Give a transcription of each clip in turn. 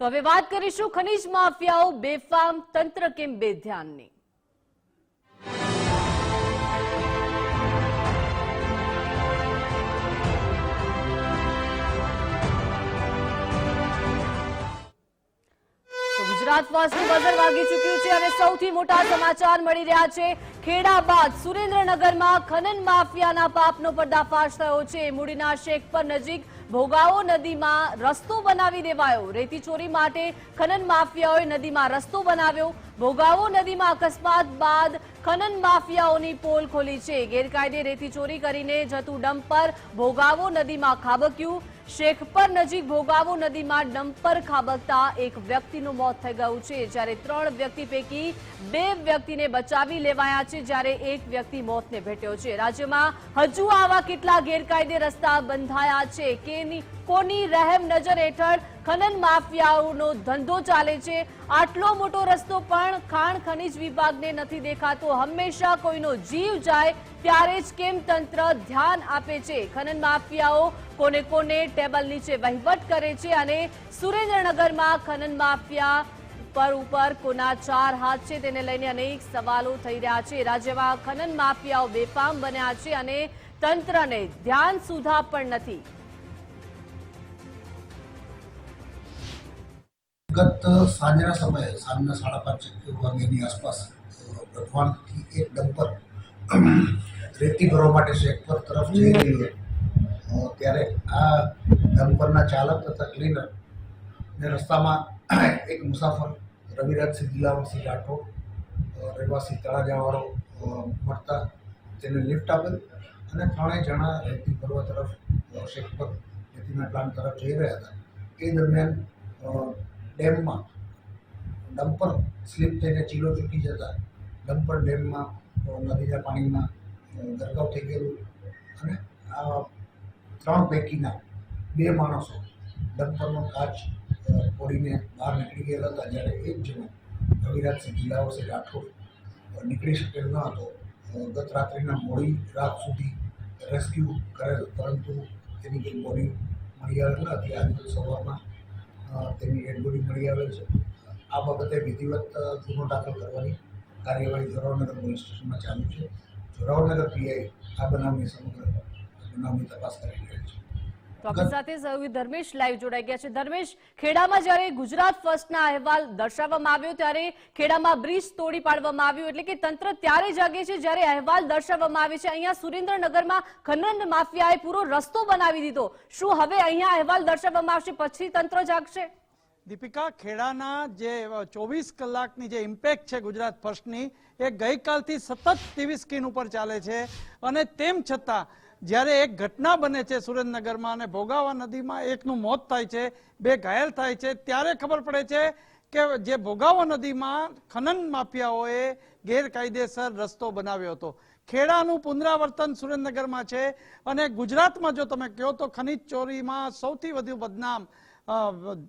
તો હવે વાત કરીશું ખનીજ માફિયાઓ બેફામ તંત્ર કેમ બેધ્યાનની તો ગુજરાત ફર્સ્ટનું બઝર વાગી ચૂક્યું છે અને સૌથી મોટા સમાચાર મળી રહ્યા છે. ખેડા બાદ સુરેન્દ્રનગરમાં ખનન માફિયાના પાપનો પર્દાફાશ થયો છે. મૂડીના શેખપર નજીક ભોગાવો નદીમાં રસ્તો બનાવી દેવાયો. રેતી ચોરી માટે ખનન માફિયાઓએ નદીમાં રસ્તો બનાવ્યો. ભોગાવો નદીમાં અકસ્માત બાદ ખનન માફિયાઓની પોલ ખોલી છે. ગેરકાયદે રેતી ચોરી કરીને જતું ડમ્પર ભોગાવો નદીમાં ખાબક્યું. શેખપર નજીક ભોગાવો નદીમાં ડમ્પર ખાબકતા એક વ્યક્તિનું મોત થઈ ગયું છે. જ્યારે ત્રણ વ્યક્તિ પૈકી બે વ્યક્તિને બચાવી લેવાયા છે, જ્યારે એક વ્યક્તિ મોતને ભેટ્યો છે. રાજ્યમાં હજુ આવા કેટલા ગેરકાયદે રસ્તા બંધાયા છે? કેની કોની રહેમ નજર હેઠળ ખનન માફિયાઓનો ધંધો ચાલે છે. આટલો મોટો રસ્તો પણ ખાણ ખનીજ વિભાગને નથી દેખાતો. હંમેશા કોઈનો જીવ જાય ત્યારે જ કેમ તંત્ર ધ્યાન આપે છે? ખનન માફિયાઓ કોને કોને ટેબલ નીચે વહીવટ કરે છે અને સુરેન્દ્રનગરમાં ખનન માફિયા પર ઉપર કોના ચાર હાથ છે તેને લઈને અનેક સવાલો થઈ રહ્યા છે. રાજ્યમાં ખનન માફિયાઓ બેફામ બન્યા છે અને તંત્રને ધ્યાન સુધા પણ નથી. ગત સાંજના સમયે, સાંજના સાડા પાંચ વાગ્યાની આસપાસ ગઠવાણથી એક ડમ્પર રેતી ભરવા માટે શેખપર તરફ જઈ રહી છે. ત્યારે આ ડમ્પરના ચાલક તથા ક્લીનર ને રસ્તામાં એક મુસાફર રવિરાજસિંહ જિલ્લાવાસી રાઠોડ રહેવાસી તળાજાવાળો મળતા તેને લિફ્ટ આપેલ અને ત્રણેય જણા રેતી ભરવા તરફ શેખપર રેતીના પ્લાન્ટ તરફ જઈ રહ્યા હતા. એ દરમિયાન ડેમમાં ડમ્પર સ્લીપ થઈને ચીલો ચૂકી જતા ડમ્પર ડેમમાં નદીના પાણીમાં ગરકાવ થઈ ગયેલું અને આ ત્રણ પૈકીના બે માણસો ડમ્પરનો કાચ ફોડીને બહાર નીકળી ગયેલા હતા જ્યારે એક જણો રવિરાજસિંહ જિલ્લાવસે રાઠોડ નીકળી શકેલ ન હતો. ગત રાત્રિના મોડી રાત સુધી રેસ્ક્યુ કરેલ, પરંતુ તેની જે બોડી મળી આવેલ હતી, આજે સવારમાં તેની ડેડ મળી આવેલ છે. આ બાબતે વિધિવત ગુનો દાખલ કરવાની કાર્યવાહી જોરાવનગર પોલીસ સ્ટેશનમાં ચાલુ છે. જોરાવનગર પીઆઈ આ બનાવની સમગ્ર બનાવની તપાસ કરી રહ્યા છે. તો આપણી સાથે સહયોગી ધર્મેશ લાઈવ જોડાઈ ગયા છે. ધર્મેશ ખેડામાં જ્યારે ગુજરાત ફર્સ્ટના અહેવાલ દર્શાવવામાં આવ્યો ત્યારે ખેડામાં બ્રિજ તોડી પાડવામાં આવ્યું એટલે કે તંત્ર ત્યારે જાગે છે જ્યારે અહેવાલ દર્શાવવામાં આવે છે. અહીંયા સુરેન્દ્રનગરમાં ખનન માફિયાએ પૂરો રસ્તો બનાવી દીધો. શું હવે અહીંયા અહેવાલ દર્શાવવામાં આવશે? પછી તંત્ર જાગશે. દીપિકા ખેડાના જે ચોવીસ કલાકની જે ઇમ્પેક્ટ છે ગુજરાત ફર્સ્ટની એ ગઈકાલથી સતત ટીવી સ્ક્રીન ઉપર ચાલે છે. અને તેમ છતાં જ્યારે એક ઘટના બને છે સુરેન્દ્રનગરમાં અને ભોગાવા નદીમાં એકનું મોત થાય છે, બે ઘાયલ થાય છે, ત્યારે ખબર પડે છે કે જે ભોગાવો નદીમાં ખનન માફિયાઓએ ગેરકાયદેસર રસ્તો બનાવ્યો હતો. ખેડાનું પુનરાવર્તન સુરેન્દ્રનગરમાં છે અને ગુજરાતમાં જો તમે કહો તો ખનીજ ચોરીમાં સૌથી વધુ બદનામ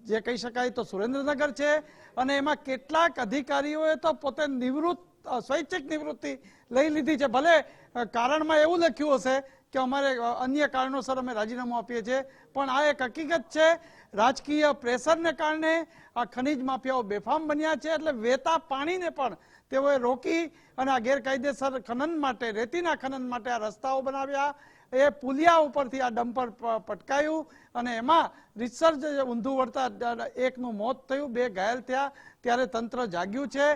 જે કહી શકાય તો સુરેન્દ્રનગર છે અને એમાં કેટલાક અધિકારીઓએ તો પોતે નિવૃત્ત સ્વૈચ્છિક નિવૃત્તિ લઈ લીધી છે. ભલે કારણમાં એવું લખ્યું હશે કે અમારે અન્ય કારણોસર અમે રાજીનામું આપીએ છીએ. પણ આ એક હકીકત છે, રાજકીય પ્રેશરને કારણે આ ખનીજ માફિયાઓ બેફામ બન્યા છે એટલે વેતા પાણીને પણ તેઓએ રોકી અને આ ગેરકાયદેસર ખનન માટે, રેતીના ખનન માટે આ રસ્તાઓ બનાવ્યા. એ પુલિયા ઉપરથી આ ડમ્પર પટકાયું અને એમાં રિસર્ચ ઊંધું વળતા એકનું મોત થયું. બે ઘાયલ થયા. ત્યારે તંત્ર જાગ્યું છે.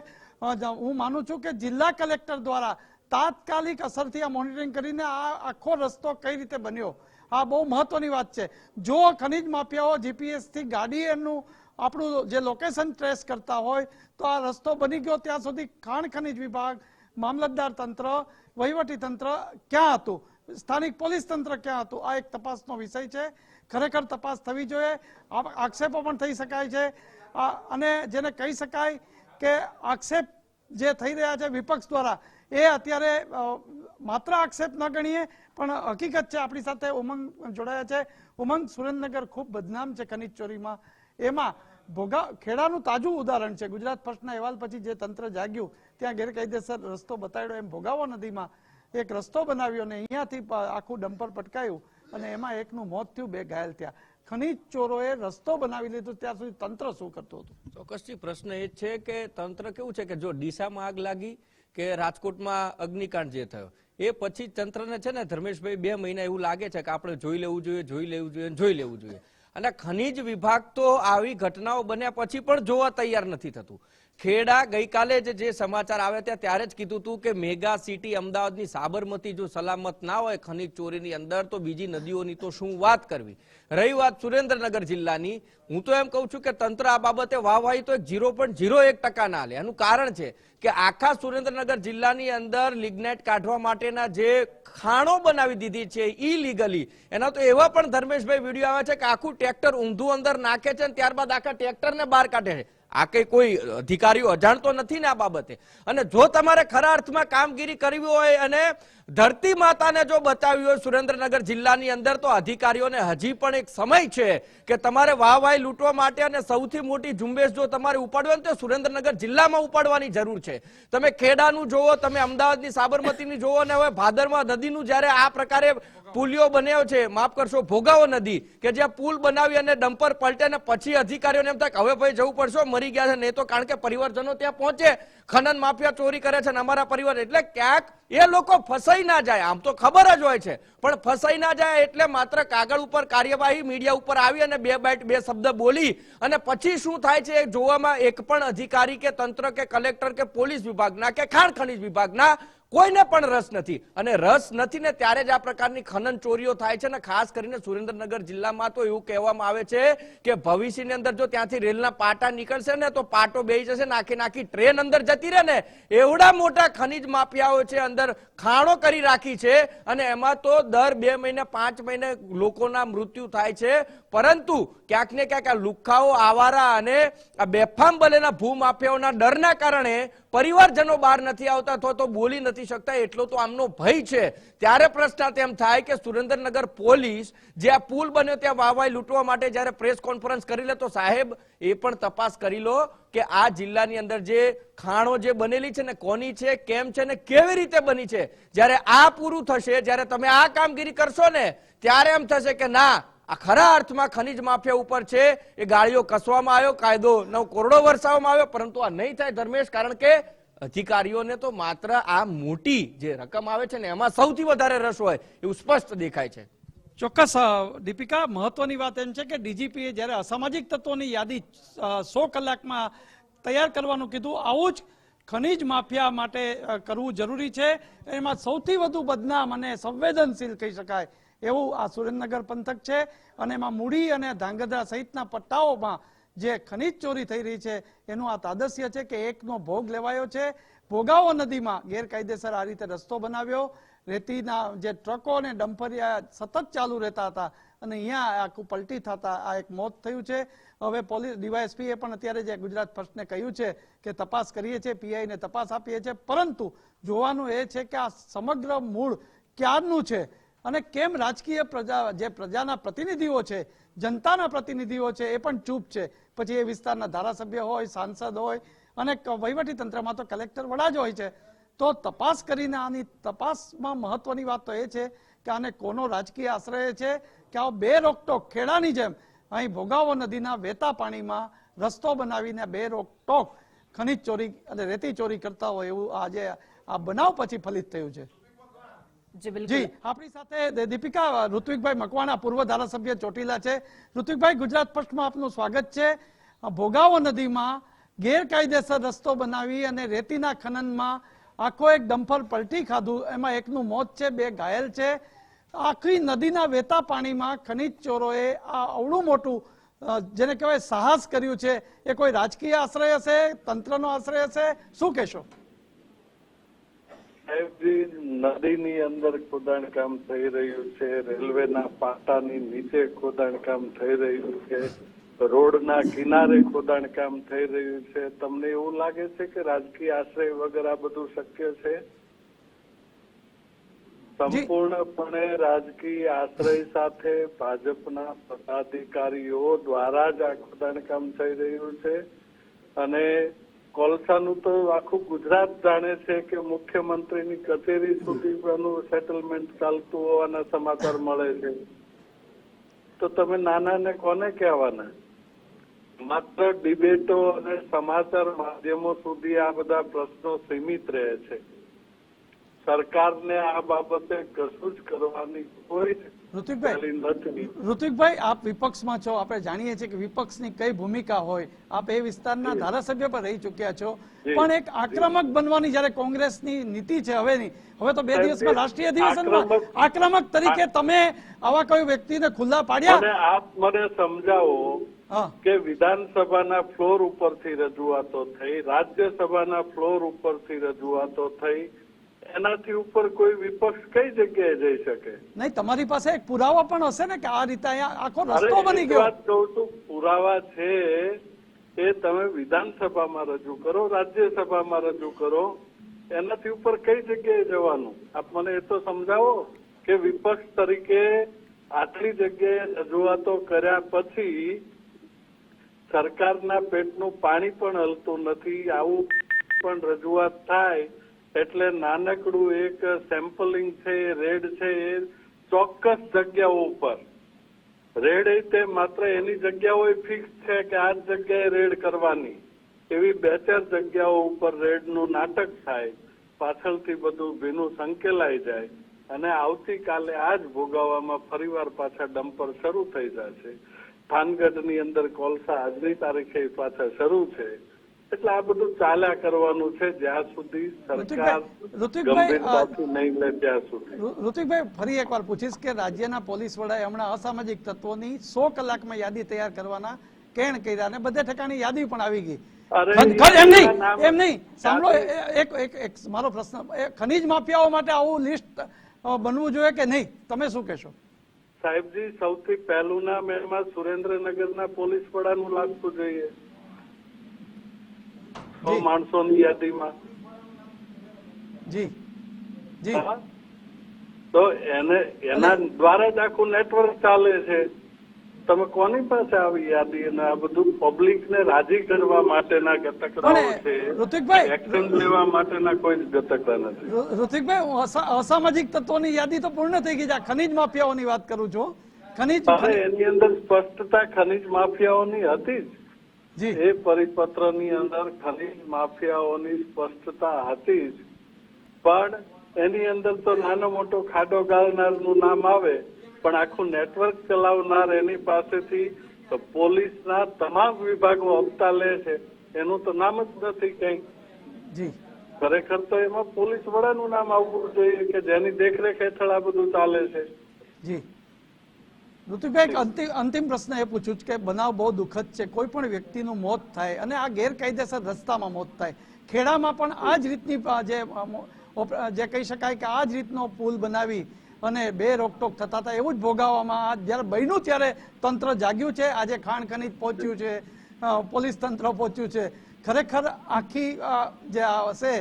હું માનું છું કે જિલ્લા કલેક્ટર દ્વારા તાત્કાલિક અસરથી આ મોનિટરિંગ કરીને આ આખો રસ્તો કઈ રીતે બન્યો? આ બહુ મહત્વની વાત છે. જો ખનિજ માફિયાઓ જીપીએસથી ગાડી એનું આપણું જે લોકેશન ટ્રેસ કરતા હોય, તો આ રસ્તો બની ગયો ત્યાં સુધી ખાણ ખનિજ વિભાગ, મામલતદાર તંત્ર, વહીવટી તંત્ર ક્યાં હતું? સ્થાનિક પોલીસ તંત્ર ક્યાં હતું? આ એક તપાસનો વિષય છે. ખરેખર તપાસ થવી જોઈએ. આક્ષેપો પણ થઈ શકાય છે. અને જેને કહી શકાય કે આક્ષેપ જે થઈ રહ્યા છે વિપક્ષ દ્વારા એ અત્યારે માત્ર આક્ષેપ ન ગણીએ, પણ હકીકત છે આપણી સાથે ઉમંગ જોડાયા છે. ઉમંગ સુરેન્દ્રનગર ખૂબ બદનામ છે ખનીજ ચોરીમાં. એમાં ભોગા, ખેડાનું તાજું ઉદાહરણ છે. ગુજરાત ફર્સ્ટના અહેવાલ પછી જે તંત્ર જાગ્યું, ત્યાં ગેરકાયદેસર રસ્તો બતાવ્યો એમ ભોગાવો નદીમાં એક રસ્તો બનાવ્યો અને અહીંયાથી આખું ડમ્પર પટકાયું અને એમાં એકનું મોત થયું, બે ઘાયલ થયા. ખનીજ ચોરોએ રસ્તો બનાવી લીધો, ત્યાં સુધી તંત્ર શું કરતું હતું? ચોક્કસથી પ્રશ્ન એ છે કે તંત્ર કેવું છે કે જો ડીસામાં આગ લાગી કે રાજકોટમાં અગ્નિકાંડ જે થયો, એ પછી તંત્રને છે ને ધર્મેશભાઈ બે મહિના એવું લાગે છે કે આપણે જોઈ લેવું જોઈએ, જોઈ લેવું જોઈએ જોઈ લેવું જોઈએ. અને ખનીજ વિભાગ તો આવી ઘટનાઓ બન્યા પછી પણ જોવા તૈયાર નથી થતું. ખેડા ગઈકાલે જ જે સમાચાર આવ્યા ત્યાં ત્યારે જ કીધું હતું કે મેગા સિટી અમદાવાદની સાબરમતી જો સલામત ના હોય ખનિજ ચોરીની અંદર, તો બીજી નદીઓની તો શું વાત કરવી? રહી વાત સુરેન્દ્રનગર જિલ્લાની. હું તો એમ કહું છું કે તંત્ર આ બાબતે વાહવાહી તો એક ઝીરો પોઈન્ટ ઝીરો એક ટકા ના લે. એનું કારણ છે કે આખા સુરેન્દ્રનગર જિલ્લાની અંદર લિગ્નાઇટ કાઢવા માટેના જે ખાણો બનાવી દીધી છે ઇલીગલી એના તો એવા પણ ધર્મેશભાઈ વીડિયો આવે છે કે આખું ટ્રેક્ટર ઊંધું અંદર નાખે છે ત્યારબાદ આખા ટ્રેક્ટરને બહાર કાઢે છે. આ કઈ કોઈ અધિકારીઓ અજાણતો નથી ને આ બાબતે. અને જો તમારે ખરા અર્થમાં કામગીરી કરવી હોય અને ધરતી માતાને જો બચાવવી હોય, સુરેન્દ્રનગર જિલ્લાની અંદર તો અધિકારીઓને હજી પણ એક સમય છે કે તમારે વાહવાહી લૂંટવા માટે અને સૌથી મોટી ઝુંબેશ જો તમારે ઉપાડવી તો સુરેન્દ્રનગર જિલ્લામાં ઉપાડવાની જરૂર છે. તમે ખેડાનું જોવો, તમે અમદાવાદની સાબરમતીની જોવો અને હવે ભાદરમાં નદીનું જ્યારે આ પ્રકારે પુલિયો બન્યો છે, માફ કરશો, ભોગાવો નદી, કે જ્યાં પુલ બનાવી અને ડમ્પર પલટે ને પછી અધિકારીઓને એમ થાય હવે ભાઈ જવું પડશે મરી ગયા છે. નહીં તો કારણ કે પરિવારજનો ત્યાં પહોંચે. ખનન માફિયા ચોરી કરે છે અને અમારા પરિવાર, એટલે ક્યાંક એ લોકો ફસાઈ ના જાય. આમ તો ખબર જ હોય છે. પણ ફસાઈ ના જાય એટલે માત્ર કાગળ ઉપર કાર્યવાહી મીડિયા ઉપર આવી અને બે બેટ બે શબ્દ બોલી અને પછી શું થાય છે એ જોવામાં એક પણ અધિકારી કે તંત્ર કે કલેક્ટર કે પોલીસ વિભાગના કે ખાણ ખનીજ વિભાગના કોઈને પણ રસ નથી. અને રસ નથી ને ત્યારે જ આ પ્રકારની ખનન ચોરીઓ થાય છે અને ખાસ કરીને સુરેન્દ્રનગર જિલ્લામાં તો એવું કહેવામાં આવે છે કે ભવિષ્યની અંદર જો ત્યાંથી રેલના પાટા નીકળશે ને તો પાટો બેહી જશે ને આખી નાખી ટ્રેન અંદર જતી રહે ને, એવડા મોટા ખનીજ માફિયાઓ છે અંદર ખાણો કરી રાખી છે અને એમાં તો દર બે મહિને, પાંચ મહિને લોકોના મૃત્યુ થાય છે. પરંતુ ક્યાંક ને ક્યાંક આ લુખ્ખાઓ, આવારા અને આ બેફામ બનેલા ભૂમાફિયાઓના ડરના કારણે પરિવારજનો બહાર નથી આવતા અથવા તો બોલી નથી શકતા, એટલો તો આમનો ભય છે. ત્યારે પ્રશ્ન તેમ થાય કે સુરેન્દ્રનગર પોલીસ જે આ પુલ બન્યો ત્યાં વાહવાઈ લૂંટવા માટે જ્યારે પ્રેસ કોન્ફરન્સ કરી લે, તો સાહેબ એ પણ તપાસ કરી લો કે આ જિલ્લાની અંદર જે ખાણો જે બનેલી છે ને, કોની છે, કેમ છે ને, કેવી રીતે બની છે? જ્યારે આ પૂરું થશે, જ્યારે તમે આ કામગીરી કરશો ને, ત્યારે એમ થશે કે ના આ ખરા અર્થમાં ખનીજ માફિયા ઉપર છે. એ ગાળીઓ કસવામાં આવ્યો કાયદો નવ કોરડો વરસાવવામાં આવ્યો, પરંતુ આ નહીં થાય ધર્મેશ, કારણ કે અધિકારીઓને તો માત્ર આ મોટી જે રકમ આવે છે ને, એમાં સૌથી વધારે રસ હોય એવું સ્પષ્ટ દેખાય છે. ચોક્કસ દીપિકા, મહત્વની વાત એમ છે કે ડીજીપીએ જ્યારે અસામાજિક તત્વોની યાદી સો કલાકમાં તૈયાર કરવાનું કીધું, આવું જ ખનીજ માફિયા માટે કરવું જરૂરી છે. એમાં સૌથી વધુ બદનામ અને સંવેદનશીલ કહી શકાય એવું આ સુરેન્દ્રનગર પંથક છે અને એમાં મૂડી અને ધાંગધ્રા સહિતના પટ્ટાઓમાં જે ખનિજ ચોરી થઈ રહી છે, એનું આ તાદસ્ય છે કે એકનો ભોગ લેવાયો છે. ભોગાવો નદીમાં ગેરકાયદેસર આ રીતે રસ્તો બનાવ્યો. રેતીના જે ટ્રકો અને ડમ્પરિયા સતત ચાલુ રહેતા હતા અને અહીંયા આખું પલટી થતા આ એક મોત થયું છે. હવે પોલીસ ડીવાયએસપીએ પણ અત્યારે જે ગુજરાત ફર્સ્ટને કહ્યું છે કે તપાસ કરીએ છીએ, પીઆઈને તપાસ આપીએ છીએ. પરંતુ જોવાનું એ છે કે આ સમગ્ર મૂળ ક્યારનું છે? અને કેમ રાજકીય પ્રજા, જે પ્રજાના પ્રતિનિધિઓ છે, જનતાના પ્રતિનિધિઓ છે, એ પણ ચૂપ છે? પછી એ વિસ્તારના ધારાસભ્ય હોય, સાંસદ હોય અને વહીવટી તંત્રમાં તો કલેક્ટર વડા જ હોય છે. તો તપાસ કરીને આની તપાસમાં મહત્વની વાત તો એ છે કે આને કોનો રાજકીય આશ્રય છે? કે આ બે રોકટોક ખેડાની જેમ અહીં ભોગાવો નદીના વહેતા પાણીમાં રસ્તો બનાવીને બે રોકટોક ખનીજ ચોરી અને રેતી ચોરી કરતા હોય એવું આજે આ બનાવ પછી ફલિત થયું છે. જી બિલકુલ. આપણી સાથે દીપિકા ઋત્વિકભાઈ મકવાણા પૂર્વ ધારાસભ્ય ચોટીલા છે. ઋત્વિકભાઈ ગુજરાત પક્ષમાં આપનું સ્વાગત છે. ભોગાવો નદીમાં ગેરકાયદેસર રસ્તો બનાવી અને રેતીના ખનનમાં આખો એક ડમ્ફર પલટી ખાધું. એમાં એકનું મોત છે બે ઘાયલ છે. આખી નદીના વહેતા પાણીમાં ખનીજ ચોરોએ આ અવળું મોટું જેને કહેવાય સાહસ કર્યું છે. એ કોઈ રાજકીય આશ્રય હશે? તંત્રનો આશ્રય હશે? શું કહેશો? સાહેબજી નદીની અંદર ખોદાણ કામ થઈ રહ્યું છે રેલવેના પાટાની નીચે ખોદાણ કામ થઈ રહ્યું છે રોડના કિનારે ખોદાણ કામ થઈ રહ્યું છે. તમને એવું લાગે છે કે રાજકીય આશ્રય વગર આ બધું શક્ય છે? સંપૂર્ણપણે રાજકીય આશ્રય સાથે ભાજપના પદાધિકારીઓ દ્વારા જ આ ખોદાણ કામ થઈ રહ્યું છે અને કોલસાનું તો આખું ગુજરાત જાણે છે કે મુખ્યમંત્રીની કચેરી સુધી એનું સેટલમેન્ટ ચાલતું હોવાના સમાચાર મળે છે. તો તમે નાનાને કોને કહેવાના? માત્ર ડિબેટો અને સમાચાર માધ્યમો સુધી આ બધા પ્રશ્નો સીમિત રહે છે. સરકારને આ બાબતે કશું જ કરવાની કોઈ ઋત્વિકભાઈ પહેલી આપ વિપક્ષમાં છો. આપણે જાણીએ છીએ કે વિપક્ષની કઈ ભૂમિકા હોય. આપ એ વિસ્તારના ધારાસભ્ય પર રહી ચૂક્યા છો. પણ એક આક્રમક બનવાની જ્યારે કોંગ્રેસની નીતિ છે હવેની હવે તો બે દિવસમાં રાષ્ટ્રીય અધિવેશનમાં આક્રમક- તરીકે તમે આવા કોઈ વ્યક્તિને ખુલ્લા પાડ્યા? આપ મને સમજાવો કે વિધાનસભાના ફ્લોર ઉપરથી રજૂઆતો થઈ રાજ્યસભાના ફ્લોર ઉપરથી રજૂઆતો થઈ એનાથી ઉપર કોઈ વિપક્ષ કઈ જગ્યાએ જઈ શકે? નહીં તમારી પાસે એક પુરાવા પણ હશે ને કે આ રીતે અહીંયા આખો રસ્તો બની ગયો? વાત કહું છું. પુરાવા છે એ તમે વિધાનસભામાં રજૂ કરો રાજ્યસભામાં રજૂ કરો. એનાથી ઉપર કઈ જગ્યાએ જવાનું? આપ મને એ તો સમજાવો કે વિપક્ષ તરીકે આટલી જગ્યાએ રજૂઆતો કર્યા પછી સરકારના પેટનું પાણી પણ હલતું નથી આવું પણ રજૂઆત થાય એટલે નાનકડું એક સેમ્પલિંગ છે રેડ છે, એ ચોક્કસ જગ્યાઓ ઉપર. રેડ તે માત્ર એની જગ્યાઓ ફિક્સ છે કે આ જગ્યાએ રેડ કરવાની. એવી બે ચાર જગ્યાઓ ઉપર રેડનું નાટક થાય, પાછળથી બધું ભીનું સંકેલાઈ જાય અને આવતીકાલે આ જ ભોગાવામાં ફરીવાર પાછા ડમ્પર શરૂ થઈ જશે. થાનગઢની અંદર કોલસા આજની તારીખે પાછા શરૂ છે. એટલે આ બધું ચાલ્યા કરવાનું છે જ્યાં સુધી સરકાર ગંભીરતાથી નહીં લે ત્યાં સુધી. ઋતિકભાઈ ફરી એકવાર પૂછીશ કે રાજ્યના પોલીસ વડાએ હમણાં અસામાજિક તત્વોની સો કલાકમાં યાદી તૈયાર કરવાના કેણ કર્યા અને બધે ઠેકાણી યાદી પણ આવી ગઈ. એમ નહીં એમ નહીં. સાંભળો એક એક એક મારો પ્રશ્ન ખનીજ માફિયાઓ માટે આવું લિસ્ટ બનવું જોઈએ કે નહીં? તમે શું કહેશો? સાહેબજી સૌથી પહેલું નામ એમાં સુરેન્દ્રનગરના પોલીસ વડાનું લાગતું જોઈએ. સો. માણસોની યાદીમાં. જી. જી. તો એને એના દ્વારા જ આખું નેટવર્ક ચાલે છે. તમે કોની પાસે આવી યાદી અને આ બધું પબ્લિક ને રાજી કરવા માટેના ઘટકડાઓ છે? ઋતિકભાઈ એક્શન લેવા માટેના કોઈ ઘટકડા નથી. ઋતિકભાઈ હું અસામાજિક તત્વોની યાદી તો પૂર્ણ થઈ ગઈ છે. ખનિજ માફિયાઓની વાત કરું છું. ખનીજ એની અંદર સ્પષ્ટતા ખનીજ માફિયાઓની હતી જી. એ પરિપત્રની અંદર ખનીજ માફિયાઓની સ્પષ્ટતા હતી જ. પણ એની અંદર તો નાનો મોટો ખાડો ગાળનારનું નામ આવે પણ આખું નેટવર્ક ચલાવનાર એની પાસેથી પોલીસના તમામ વિભાગો હપ્તા લે છે. એનું તો નામ જ નથી કઈ. ખરેખર તો એમાં પોલીસ વડાનું નામ આવવું જોઈએ કે જેની દેખરેખ હેઠળ આ બધું ચાલે છે. જી. ઋતુભાઈ અંતિમ અંતિમ પ્રશ્ન એ પૂછું કે બનાવ બહુ દુઃખદ છે. કોઈ પણ વ્યક્તિનું મોત થાય અને આ ગેરકાયદેસર રસ્તામાં મોત થાય. ખેડામાં પણ આ જ રીતની જે જે કહી શકાય કે આ જ રીતનો પુલ બનાવી અને બે રોકટોક થતા હતા એવું જ ભોગાવવામાં આ જ્યારે બન્યું ત્યારે તંત્ર જાગ્યું છે. આજે ખાણ ખનીજ પહોંચ્યું છે. પોલીસ તંત્ર પહોંચ્યું છે. ખરેખર આખી જે હશે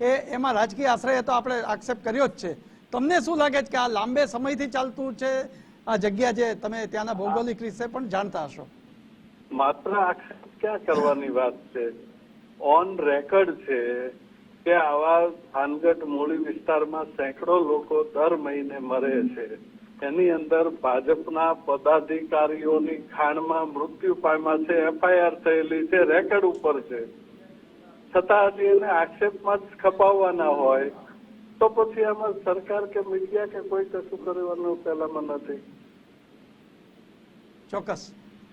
એ, એમાં રાજકીય આશ્રય તો આપણે આક્ષેપ કર્યો જ છે. તમને શું લાગે છે કે આ લાંબે સમયથી ચાલતું છે? આ જગ્યા છે તમે ત્યાંના ભૌગોલિક રીતે પણ જાણતા હશો. માત્ર આક્ષેપ ક્યાં કરવાની વાત છે? ઓન રેકર્ડ છે કે આવા થાનગઢ મૂળી વિસ્તારમાં સેંકડો લોકો દર મહિને મરે છે. એની અંદર ભાજપના પદાધિકારીઓની ખાણમાં મૃત્યુ પામ્યા છે, એફઆઈઆર થયેલી છે, રેકર્ડ ઉપર છે. છતાં હજી એને આક્ષેપમાં જ ખપાવવાના હોય તો પછી આમાં સરકાર કે મીડિયા કે કોઈ કશું કરવાનું પહેલામાં નથી. ચોક્કસ.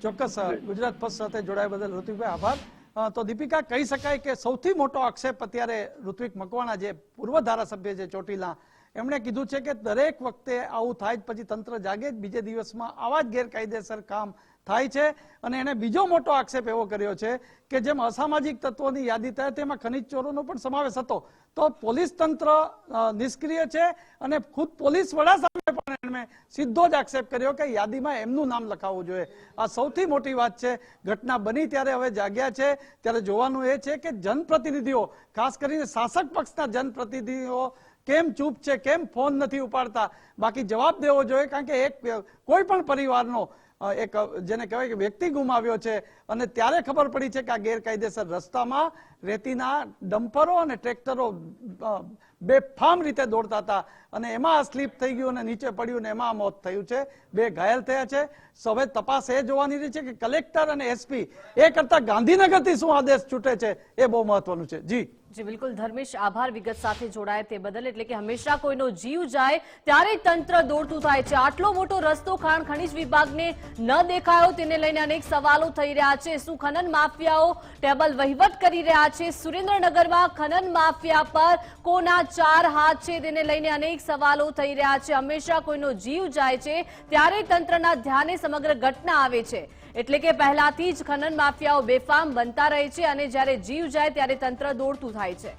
ચોક્કસ ગુજરાત ફર્સ્ટ સાથે જોડાયા બદલ ઋત્વિકભાઈ આભાર. તો દીપિકા કહી શકાય કે સૌથી મોટો આક્ષેપ અત્યારે ઋત્વિક મકવાણા જે પૂર્વ ધારાસભ્ય છે ચોટીલા એમણે કીધું છે કે દરેક વખતે આવું થાય પછી તંત્ર જાગે જ. બીજે દિવસમાં આવા જ ગેરકાયદેસર કામ થાય છે. અને એને બીજો મોટો આક્ષેપ એવો કર્યો છે કે જેમ અસામાજિક તત્વોની યાદી થાય તેમાં ખનિજ ચોરોનો પણ સમાવેશ હતો. તો પોલીસ તંત્ર નિષ્ક્રિય છે અને ખુદ પોલીસ વડા સામે પણ એમણે સીધો જ આક્ષેપ કર્યો કે યાદીમાં એમનું નામ લખાવવું જોઈએ. આ સૌથી મોટી વાત છે. ઘટના બની ત્યારે હવે જાગ્યા છે. ત્યારે જોવાનું એ છે કે જનપ્રતિનિધિઓ, ખાસ કરીને શાસક પક્ષના જનપ્રતિનિધિઓ કેમ ચૂપ છે? કેમ ફોન નથી ઉપાડતા? બાકી જવાબ દેવો જોઈએ, કારણ કે એક કોઈ પણ પરિવારનો એક જેને કહેવાય કે વ્યક્તિ ગુમાવ્યો છે, અને ત્યારે ખબર પડી છે કે આ ગેરકાયદેસર રસ્તામાં રેતીના ડમ્પરો અને ટ્રેક્ટરો બેફામ રીતે દોડતા હતા. અને એમાં સ્લીપ થઈ ગયું અને નીચે પડ્યું ને એમાં મોત થયું છે. બે ઘાયલ થયા છે. હવે તપાસ એ જોવાની રહી છે કે કલેક્ટર અને એસપી એ કરતા ગાંધીનગરથી શું આદેશ છૂટે છે એ બહુ મહત્વનું છે. જી. જી, બિલકુલ. ધર્મેશ, આભાર. વિગત સાથે જોડાય તે બદલ. એટલે કે હંમેશા કોઈનો જીવ જાય ત્યારે તંત્ર દોડતું થાય છે. આટલો મોટો રસ્તો ખાણ ખનીજ વિભાગને ન દેખાયો તેને લઈને અનેક સવાલો થઈ રહ્યા છે. શું ખનન માફિયાઓ ટેબલ વહીવટ કરી રહ્યા છે? સુરેન્દ્રનગરમાં ખનન માફિયા પર કોના ચાર હાથ છે તેને લઈને અનેક સવાલો થઈ રહ્યા છે. હંમેશા કોઈનો જીવ જાય છે ત્યારે તંત્રના ધ્યાને સમગ્ર ઘટના આવે છે. એટલે કે પહેલાથી જ ખનન માફિયાઓ બેફામ બનતા રહે છે અને જ્યારે જીવ જાય ત્યારે તંત્ર દોડતું થાય છે.